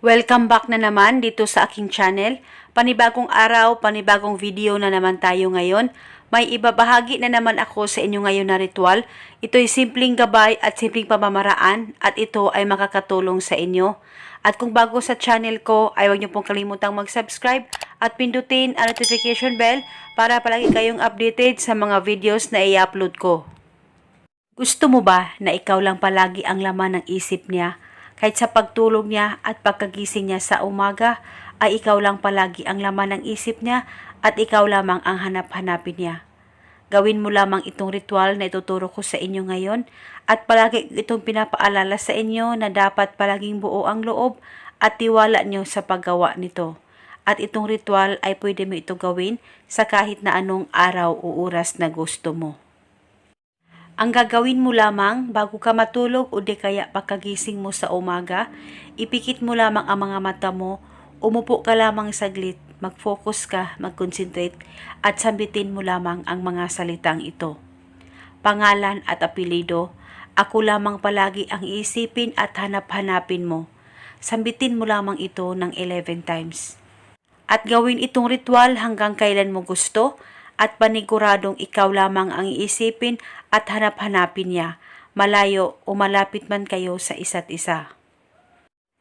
Welcome back na naman dito sa aking channel. Panibagong araw, panibagong video na naman tayo ngayon. May ibabahagi na naman ako sa inyo ngayon na ritual. Ito'y simpleng gabay at simpleng pamamaraan at ito ay makakatulong sa inyo. At kung bago sa channel ko, ay huwag niyo pong kalimutang mag-subscribe at pindutin ang notification bell para palagi kayong updated sa mga videos na i-upload ko. Gusto mo ba na ikaw lang palagi ang laman ng isip niya? Kahit sa pagtulog niya at pagkagising niya sa umaga, ay ikaw lang palagi ang laman ng isip niya at ikaw lamang ang hanap-hanapin niya. Gawin mo lamang itong ritual na ituturo ko sa inyo ngayon at palagi itong pinapaalala sa inyo na dapat palaging buo ang loob at tiwala nyo sa paggawa nito. At itong ritual ay pwede mo ito gawin sa kahit na anong araw o oras na gusto mo. Ang gagawin mo lamang bago ka matulog o di kaya pagkagising mo sa umaga, ipikit mo lamang ang mga mata mo, umupo ka lamang saglit, mag-focus ka, mag-concentrate, at sambitin mo lamang ang mga salitang ito. Pangalan at apelido, ako lamang palagi ang iisipin at hanap-hanapin mo. Sambitin mo lamang ito ng 11 times. At gawin itong ritual hanggang kailan mo gusto at paniguradong ikaw lamang ang iisipin at hanap-hanapin niya, malayo o malapit man kayo sa isa't isa.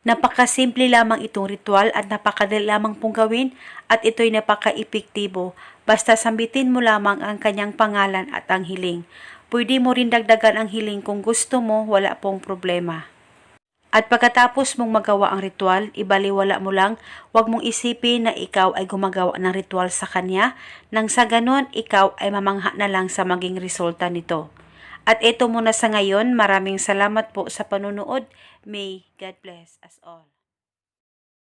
Napakasimple lamang itong ritual at napakadali lamang pong gawin at ito'y napaka-epektibo basta sambitin mo lamang ang kanyang pangalan at ang hiling. Pwede mo rin dagdagan ang hiling kung gusto mo, wala pong problema. At pagkatapos mong magawa ang ritual, ibaliwala mo lang, huwag mong isipin na ikaw ay gumagawa ng ritual sa kanya, nang sa ganon ikaw ay mamangha na lang sa maging resulta nito. At ito muna sa ngayon, maraming salamat po sa panunood. May God bless us all.